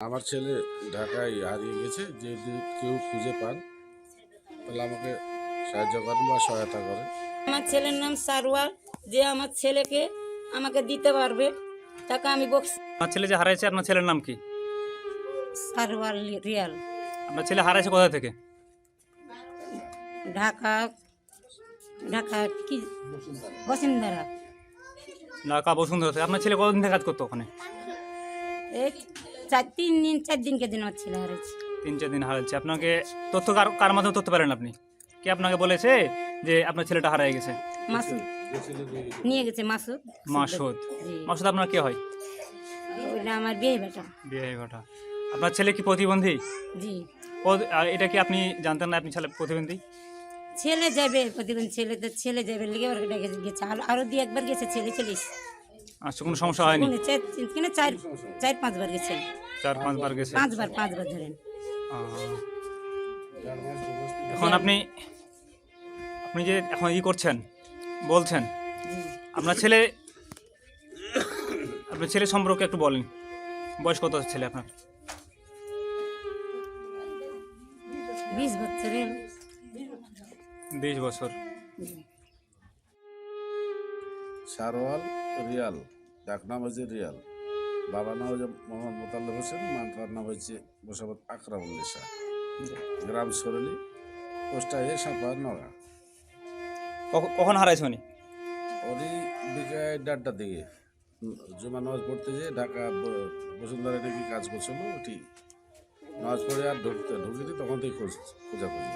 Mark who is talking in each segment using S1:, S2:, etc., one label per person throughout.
S1: আমার ছেলে ঢাকায় হারিয়ে গেছে যদি কেউ খুঁজে পান তাহলে আমাকে সাহায্য করেন বা সহায়তা করেন।
S2: আমার ছেলের নাম সারওয়ার যে আমার ছেলেকে আমাকে দিতে পারবে তাকে আমি বকছি
S3: আমার ছেলে যে হারাইছে আপনার ছেলের নাম কি?
S2: সারওয়ার রিয়াল।
S3: আপনার ছেলে হারাইছে কোথা থেকে?
S2: ঢাকা ঢাকা কি? বসুন্ধরা
S3: ঢাকা বসুন্ধরা থেকে। আপনার ছেলে কতদিন থেকে কাজ করতো ওখানে?
S2: এই চার তিন দিন চার দিনকে দিন আমার ছেলে হারিয়েছে
S3: তিন চার দিন হারাইছে। আপনাকে তথ্য কার কার মাধ্যমে তথ্য পারেন আপনি? কে আপনাকে বলেছে যে আপনার ছেলেটা হারাই গেছে?
S2: মাসুদ। নিয়ে গেছে মাসুদ।
S3: মাসুদ। মাসুদ আপনার কে হয়?
S2: আমার বিয়ে বেটা
S3: বিয়ে ঘটা আপনার ছেলে কি প্রতিবন্ধী?
S2: জি।
S3: এটা কি আপনি জানতেন না আপনি ছেলে প্রতিবন্ধী?
S2: ছেলে যাবে প্রতিদিন ছেলে তো ছেলে যাবে লেগে গেছে। আর আরও দিয়ে একবার গেছে ছেলে চলিস
S3: আচ্ছা কোনো সমস্যা হয়নি?
S2: কিনা চার চার পাঁচবার গেছে।
S3: চার পাঁচবার গেছে।
S2: পাঁচবার পাঁচবার ধরেন।
S3: এখন আপনি আপনি যে এখন ই করছেন বলছেন আপনার ছেলে আপনার ছেলে সম্পর্কে একটু বলেন। বয়স কত ছেলে আপনার?
S2: বিশ বছরের।
S3: বিশ বছর।
S1: সারোয়াল রিয়াল ডাক নাম হয়েছে রিয়াল। বাবার নাম হচ্ছে মোহাম্মদ মোতাল্লিব হোসেন মানতার নাম হচ্ছে মোসামত আকরামুল্লিশা গ্রাম সরলি পোস্টা হয়ে সাপার নগা
S3: কখ- কখন হারাইছে উনি?
S1: ওরই দিকে ডাড্ডার দিকে। জুমা নামাজ পড়তে যেয়ে ঢাকা বসুন্ধরা নাকি কাজ করছিল ঠিক নামাজ পড়ে আর ঢুকতে ঢুকিনি তখন থেকে খোঁজ খোঁজাখুঁজি।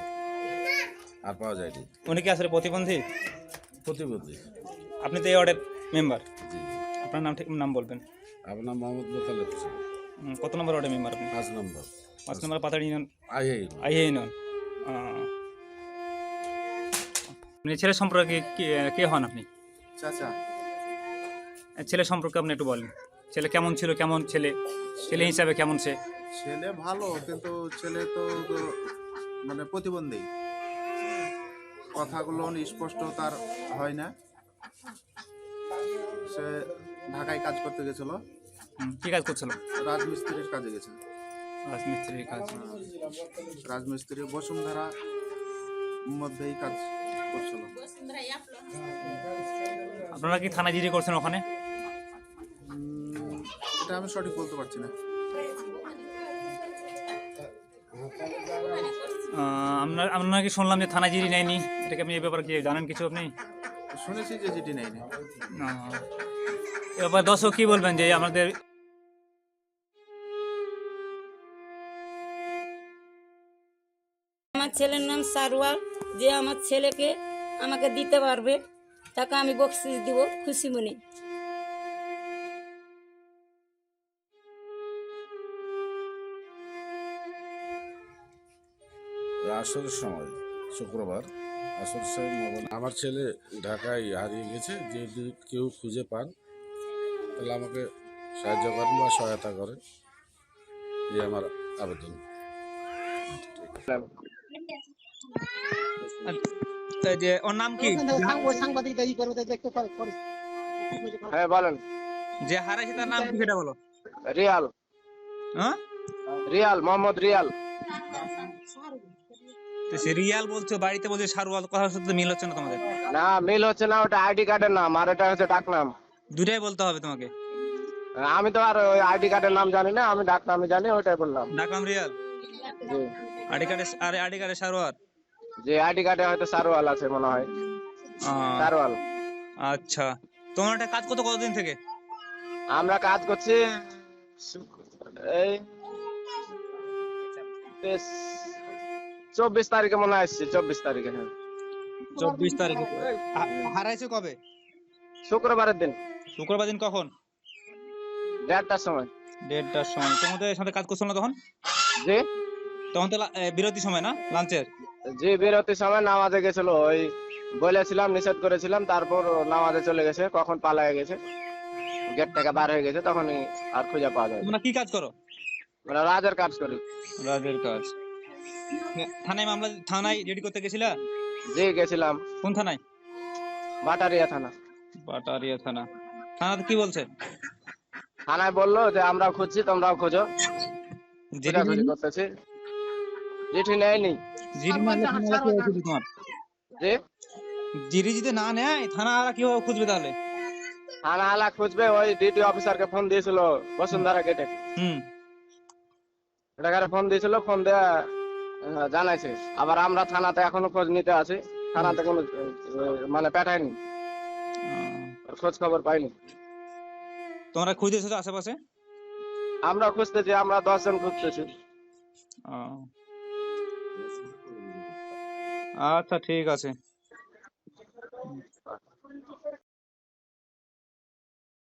S1: আর পাওয়া যায়নি।
S3: উনি কি আসলে প্রতিবন্ধী?
S1: প্রতিবন্ধী।
S3: আপনি তো এই ওয়ার্ডের মেম্বার? আপনার নাম ঠিক নাম বলবেন।
S1: আপনার মোহাম্মদ মোতালেব
S3: কত নম্বর ওয়ার্ডের মেম্বার আপনি?
S1: পাঁচ নম্বর।
S3: পাঁচ নম্বর পাতাড়ি ইউনিয়ন?
S1: আই এই
S3: আইয়ে ইউনিয়ন। আপনি ছেলে সম্পর্কে কে কে হন আপনি?
S4: চাচা।
S3: ছেলে সম্পর্কে আপনি একটু বলেন। ছেলে কেমন ছিল কেমন ছেলে? ছেলে হিসাবে কেমন সে?
S4: ছেলে ভালো কিন্তু ছেলে তো তো মানে প্রতিবন্ধী। কথাগুলো স্পষ্ট তার হয় না। সে ঢাকায় কাজ করতে গেছিল।
S3: কি কাজ করছিল?
S4: রাজমিস্ত্রির কাজে গেছে
S3: রাজমিস্ত্রির কাজ।
S4: রাজমিস্ত্রি বসুন্ধরা মধ্যেই কাজ করছিল।
S3: আপনারা কি থানা জিরি করছেন ওখানে?
S4: এটা আমি সঠিক বলতে পারছি না।
S3: আহ, আপনার আপনারা কি শুনলাম যে থানা জিডি নেয়নি। এটাকে আপনি এই ব্যাপারে কি জানেন কিছু আপনি?
S4: শুনেছি যে জিটি নেয়নি।
S3: আহ, এ ব্যাপারে দর্শক কি বলবেন যে আমাদের
S2: আমার ছেলের নাম সারওয়ার যে আমার ছেলেকে আমাকে দিতে পারবে তাকে আমি বকশিস দিব খুশি মনে।
S1: সময়। শুক্রবার। আসর মোবাইল- আমার ছেলে ঢাকায় হারিয়ে গেছে যদি কেউ খুঁজে পান তাহলে আমাকে সাহায্য করেন বা সহায়তা করেন। এই আমার আবেদন।
S3: যে ওর নাম কি?
S5: হ্যাঁ বলেন।
S3: যে হারাইছে তার নাম কি সেটা বলো।
S5: রিয়াল।
S3: হ্যাঁ?
S5: রিয়াল মোহাম্মদ রিয়াল।
S3: তো সে রিয়াল বলছো বাড়িতে বলছো সারওয়াল কথার সাথে মিল হচ্ছে না তোমাদের?
S5: না মিল হচ্ছে না ওটা আইডি কার্ডের নাম আর এটা হচ্ছে ডাক নাম।
S3: দুটাই বলতে হবে তোমাকে?
S5: আমি তো আর ওই আইডি কার্ডের নাম জানি না আমি ডাক নামই জানি ওটাই বললাম।
S3: ডাকলাম রিয়াল?
S5: জি।
S3: আইডি কার্ডে আরে আইডি কার্ডে সারওয়ার
S5: যে আইডি কার্ডে হয়তো সারওয়াল আছে মনে হয়। সারওয়াল
S3: আচ্ছা। তোমার একটা কাজ করতো কতদিন থেকে?
S5: আমরা কাজ করছি এই চব্বিশ তারিখে মনে আসছি চব্বিশ তারিখে হ্যাঁ।
S3: চব্বিশ তারিখে। হারাইছে কবে?
S5: শুক্রবারের দিন।
S3: শুক্রবার দিন কখন?
S5: দেড়টার সময়।
S3: দেড়টার সময়। তোমাদের সাথে কাজ করছ না তখন?
S5: জি?
S3: তখন তো বিরতির সময় না লাঞ্চের?
S5: জি বিরতির সময় নামাজে গেছিল ওই বলেছিলাম নিষেধ করেছিলাম তারপর নামাজে চলে গেছে কখন পালায় গেছে গেট থেকে বার হয়ে গেছে তখনই আর খুঁজে পাওয়া যায় না।
S3: তোমরা কি কাজ করো?
S5: মানে রাজের কাজ করি।
S3: রাজের কাজ। থানায় মামলা থানায় রেডি করতে গেছিলা?
S5: জি গেছিলাম।
S3: কোন থানায়?
S5: বাটারিয়া থানা।
S3: বাটারিয়া থানা। থানাতে কি বলছে?
S5: থানায় বলল যে আমরা খুঁজছি তোমরাও খোঁজো। খোঁজাখুঁজি করতেছি। চিঠি নেয়নি।
S3: যদি না নেয় থানা আর কীভাবে খুঁজবে তাহলে?
S5: থানা আলা খুঁজবে ওই ডিটি অফিসারকে ফোন দিয়েছিল বসুন্ধরা গেটে।
S3: হুম।
S5: এটাকারে ফোন দিয়েছিল ফোন দেয়া জানাইছে। আবার আমরা থানাতে এখনও খোঁজ নিতে আছি। থানাতে কোনো মানে পাঠায়নি খোঁজ খবর পাইনি।
S3: তোমরা খুঁজেছো তো আশেপাশে?
S5: আমরা খুঁজতেছি আমরা দশ জন খুঁজতেছি।
S3: আচ্ছা ঠিক আছে।